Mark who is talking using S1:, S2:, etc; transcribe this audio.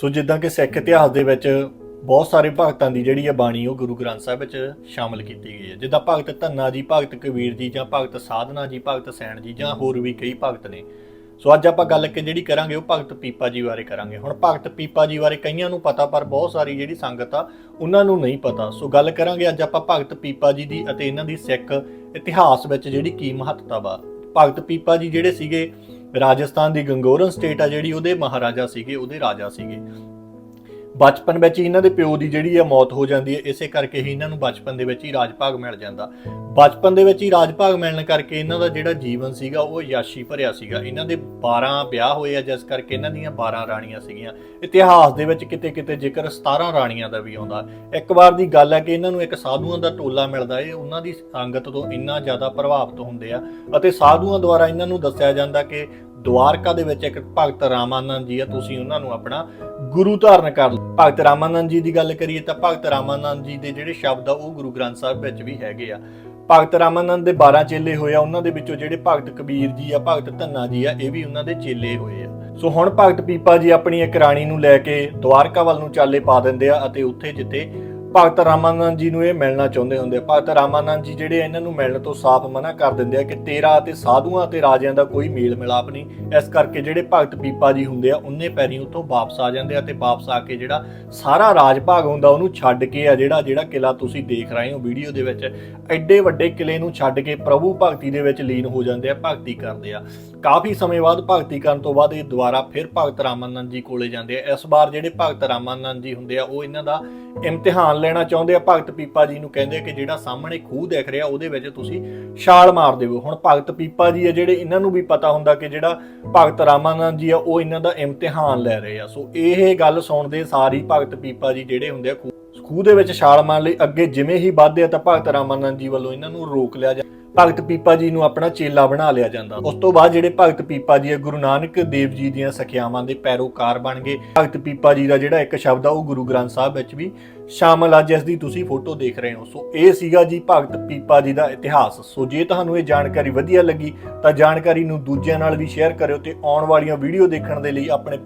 S1: ਸੋ ਜਿੱਦਾਂ ਕਿ ਸਿੱਖ ਇਤਿਹਾਸ ਦੇ ਵਿੱਚ ਬਹੁਤ ਸਾਰੇ ਭਗਤਾਂ ਦੀ ਜਿਹੜੀ ਹੈ ਬਾਣੀ ਉਹ ਗੁਰੂ ਗ੍ਰੰਥ ਸਾਹਿਬ ਵਿੱਚ ਸ਼ਾਮਲ ਕੀਤੀ ਗਈ ਹੈ। ਜਿੱਦਾਂ ਭਗਤ ਧੰਨਾ ਜੀ, ਭਗਤ ਕਬੀਰ ਜੀ ਜਾਂ ਭਗਤ ਸਾਧਨਾ ਜੀ, ਭਗਤ ਸੈਣ ਜੀ ਜਾਂ ਹੋਰ ਵੀ ਕਈ ਭਗਤ ਨੇ। ਸੋ ਅੱਜ ਆਪਾਂ ਗੱਲ ਕਿ ਜਿਹੜੀ ਕਰਾਂਗੇ ਉਹ ਭਗਤ ਪੀਪਾ ਜੀ ਬਾਰੇ ਕਰਾਂਗੇ। ਹੁਣ ਭਗਤ ਪੀਪਾ ਜੀ ਬਾਰੇ ਕਈਆਂ ਨੂੰ ਪਤਾ, ਪਰ ਬਹੁਤ ਸਾਰੀ ਜਿਹੜੀ ਸੰਗਤ ਆ ਉਹਨਾਂ ਨੂੰ ਨਹੀਂ ਪਤਾ। ਸੋ ਗੱਲ ਕਰਾਂਗੇ ਅੱਜ ਆਪਾਂ ਭਗਤ ਪੀਪਾ ਜੀ ਦੀ ਅਤੇ ਇਹਨਾਂ ਦੀ ਸਿੱਖ ਇਤਿਹਾਸ ਵਿੱਚ ਜਿਹੜੀ ਕੀ ਮਹੱਤਤਾ ਵਾ। ਭਗਤ ਪੀਪਾ ਜੀ ਜਿਹੜੇ ਸੀਗੇ ਰਾਜਸਥਾਨ ਦੀ ਗੰਗੋਰਨ ਸਟੇਟ ਆ ਜਿਹੜੀ ਉਹਦੇ ਮਹਾਰਾਜਾ ਸੀਗੇ, ਉਹਦੇ ਰਾਜਾ ਸੀਗੇ। ਬਚਪਨ ਵਿੱਚ ਹੀ ਇਹਨਾਂ ਦੇ ਪਿਓ ਦੀ ਜਿਹੜੀ ਆ ਮੌਤ ਹੋ ਜਾਂਦੀ ਹੈ, ਇਸੇ ਕਰਕੇ ਹੀ ਇਹਨਾਂ ਨੂੰ ਬਚਪਨ ਦੇ ਵਿੱਚ ਹੀ ਰਾਜ ਭਾਗ ਮਿਲ ਜਾਂਦਾ। ਬਚਪਨ ਦੇ ਵਿੱਚ ਹੀ ਰਾਜ ਭਾਗ ਮਿਲਣ ਕਰਕੇ ਇਹਨਾਂ ਦਾ ਜਿਹੜਾ ਜੀਵਨ ਸੀਗਾ, ਉਹ ਯਾਸ਼ੀ ਭਰਿਆ ਸੀਗਾ। ਇਹਨਾਂ ਦੇ 12 ਵਿਆਹ ਹੋਏ ਆ, ਜਿਸ ਕਰਕੇ ਇਹਨਾਂ ਦੀਆਂ 12 ਰਾਣੀਆਂ ਸੀਗੀਆਂ। ਇਤਿਹਾਸ ਦੇ ਵਿੱਚ ਕਿਤੇ ਕਿਤੇ ਜ਼ਿਕਰ 17 ਰਾਣੀਆਂ ਦਾ ਵੀ ਆਉਂਦਾ, ਇੱਕ ਵਾਰ ਦੀ ਗੱਲ ਹੈ ਕਿ ਇਹਨਾਂ ਨੂੰ ਇੱਕ ਸਾਧੂਆਂ ਦਾ ਟੋਲਾ ਮਿਲਦਾ ਏ ਉਹਨਾਂ ਦੀ ਸੰਗਤ ਤੋਂ ਇੰਨਾ ਜ਼ਿਆਦਾ ਪ੍ਰਭਾਵਿਤ ਹੁੰਦੇ ਆ ਅਤੇ ਸਾਧੂਆਂ ਦੁਆਰਾ ਇਹਨਾਂ ਨੂੰ ਦੱਸਿਆ ਜਾਂਦਾ ਕਿ ਦਵਾਰਕਾ ਦੇ ਵਿੱਚ ਇੱਕ ਭਗਤ ਰਾਮਾਨੰਦ ਜੀ ਆ, ਤੁਸੀਂ ਉਹਨਾਂ ਨੂੰ ਆਪਣਾ ਗੁਰੂ ਧਾਰਨ ਕਰ ਲਓ। ਭਗਤ ਰਾਮਾਨੰਦ ਜੀ ਦੀ ਗੱਲ ਕਰੀਏ ਤਾਂ ਭਗਤ ਰਾਮਾਨੰਦ ਜੀ ਦੇ ਜਿਹੜੇ ਸ਼ਬਦ ਆ, ਉਹ ਗੁਰੂ ਗ੍ਰੰਥ ਸਾਹਿਬ ਵਿੱਚ ਵੀ ਹੈਗੇ ਆ। ਭਗਤ ਰਾਮਾਨੰਦ ਦੇ 12 ਚੇਲੇ ਹੋਏ ਆ, ਉਹਨਾਂ ਦੇ ਵਿੱਚੋਂ ਜਿਹੜੇ ਭਗਤ ਕਬੀਰ ਜੀ ਆ, ਭਗਤ ਧੰਨਾ ਜੀ ਆ, ਇਹ ਵੀ ਉਹਨਾਂ ਦੇ ਚੇਲੇ ਹੋਏ ਆ। ਸੋ ਹੁਣ ਭਗਤ ਪੀਪਾ ਜੀ ਆਪਣੀ ਇੱਕ ਰਾਣੀ ਨੂੰ ਲੈ ਕੇ ਦੁਆਰਕਾ ਵੱਲ ਨੂੰ ਚਾਲੇ ਪਾ ਦਿੰਦੇ ਆ ਅਤੇ ਉੱਥੇ ਜਿੱਥੇ ਭਗਤ ਰਾਮਾਨੰਦ ਜੀ ਨੂੰ ਇਹ ਮਿਲਣਾ ਚਾਹੁੰਦੇ ਹੁੰਦੇ ਆ। ਭਗਤ ਰਾਮਾਨੰਦ ਜੀ ਜਿਹੜੇ ਇਹਨਾਂ ਨੂੰ ਮਿਲਣ ਤੋਂ ਸਾਫ਼ ਮਨਾ ਕਰ ਦਿੰਦੇ ਆ ਕਿ ਤੇਰਾ ਅਤੇ ਸਾਧੂਆਂ ਅਤੇ ਰਾਜਿਆਂ ਦਾ ਕੋਈ ਮੇਲ ਮਿਲਾਪ ਨਹੀਂ। ਇਸ ਕਰਕੇ ਜਿਹੜੇ ਭਗਤ ਪੀਪਾ ਜੀ ਹੁੰਦੇ ਆ, ਉਹਨੇ ਪੈਰੀ ਉੱਥੋਂ ਵਾਪਸ ਆ ਜਾਂਦੇ ਆ ਤੇ ਵਾਪਸ ਆ ਕੇ ਜਿਹੜਾ ਸਾਰਾ ਰਾਜ ਭਾਗ ਹੁੰਦਾ, ਉਹਨੂੰ ਛੱਡ ਕੇ ਆ ਜਿਹੜਾ ਜਿਹੜਾ ਕਿਲਾ ਤੁਸੀਂ ਦੇਖ ਰਹੇ ਹੋ ਵੀਡੀਓ ਦੇ ਵਿੱਚ। ਐਡੇ ਵੱਡੇ ਕਿਲੇ ਨੂੰ ਛੱਡ ਕੇ ਪ੍ਰਭੂ ਭਗਤੀ ਦੇ ਵਿੱਚ ਲੀਨ ਹੋ ਜਾਂਦੇ ਆ, ਭਗਤੀ ਕਰਦੇ ਆ। ਕਾਫੀ ਸਮੇਂ ਬਾਅਦ ਭਗਤੀ ਕਰਨ ਤੋਂ ਬਾਅਦ ਇਹ ਦੁਬਾਰਾ ਫਿਰ ਭਗਤ ਰਾਮਾਨੰਦ ਜੀ ਕੋਲੇ ਜਾਂਦੇ ਆ। ਇਸ ਵਾਰ ਜਿਹੜੇ ਭਗਤ ਰਾਮਾਨੰਦ ਜੀ ਹੁੰਦੇ ਆ, ਉਹ ਇਹਨਾਂ ਦਾ ਇਮਤਿਹਾਨ ਲੈਣਾ ਚਾਹੁੰਦੇ ਆ, ਭਗਤ ਪੀਪਾ ਜੀ ਨੂੰ ਕਹਿੰਦੇ ਕਿ ਜਿਹੜਾ ਸਾਹਮਣੇ ਖੂਹ ਦਿਖ ਰਿਹਾ, ਉਹਦੇ ਵਿੱਚ ਤੁਸੀਂ ਛਾਲ ਮਾਰ ਦਿਓ। ਹੁਣ ਭਗਤ ਪੀਪਾ ਜੀ ਆ ਜਿਹੜੇ, ਇਹਨਾਂ ਨੂੰ ਵੀ ਪਤਾ ਹੁੰਦਾ ਕਿ ਜਿਹੜਾ ਭਗਤ ਰਾਮਾਨੰਦ ਜੀ ਆ, ਉਹ ਇਹਨਾਂ ਦਾ ਇਮਤਿਹਾਨ ਲੈ ਰਹੇ ਆ। ਸੋ ਇਹ ਗੱਲ ਸੁਣਦੇ ਸਾਰੀ ਭਗਤ ਪੀਪਾ ਜੀ ਜਿਹੜੇ ਹੁੰਦੇ ਆ ਖੂਹ ਖੂਹ ਦੇ ਵਿੱਚ ਛਾਲ ਮਾਰਨ ਲਈ ਅੱਗੇ ਜਿਵੇਂ ਹੀ ਵੱਧਦੇ ਆ ਤਾਂ ਭਗਤ ਰਾਮਾਨੰਦ ਜੀ ਵੱਲੋਂ ਇਹਨਾਂ ਨੂੰ ਰੋਕ ਲਿਆ ਜਾ ਭਗਤ ਪੀਪਾ ਜੀ ਨੂੰ ਆਪਣਾ ਚੇਲਾ ਬਣਾ ਲਿਆ ਜਾਂਦਾ। ਉਸ ਤੋਂ ਬਾਅਦ ਜਿਹੜੇ ਭਗਤ ਪੀਪਾ ਜੀ ਗੁਰੂ ਨਾਨਕ ਦੇਵ ਜੀ ਦੀਆਂ ਸਖਿਆਵਾਂ ਦੇ ਪੈਰੋਕਾਰ ਬਣ ਗਏ। ਭਗਤ ਪੀਪਾ ਜੀ ਦਾ ਜਿਹੜਾ ਇੱਕ ਸ਼ਬਦ ਆ, ਉਹ ਗੁਰੂ ਗ੍ਰੰਥ ਸਾਹਿਬ ਵਿੱਚ ਵੀ ਸ਼ਾਮਲ ਆ, ਜਿਸ ਦੀ ਤੁਸੀਂ ਫੋਟੋ ਦੇਖ ਰਹੇ ਹੋ। ਸੋ ਇਹ ਸੀਗਾ ਜੀ ਭਗਤ ਪੀਪਾ ਜੀ ਦਾ ਇਤਿਹਾਸ। ਸੋ ਜੇ ਤੁਹਾਨੂੰ ਇਹ ਜਾਣਕਾਰੀ ਵਧੀਆ ਲੱਗੀ, ਤਾਂ ਜਾਣਕਾਰੀ ਨੂੰ ਦੂਜਿਆਂ ਨਾਲ ਵੀ ਸ਼ੇਅਰ ਕਰਿਓ ਤੇ ਆਉਣ ਵਾਲੀਆਂ ਵੀਡੀਓ ਦੇਖਣ ਦੇ ਲਈ ਆਪਣੇ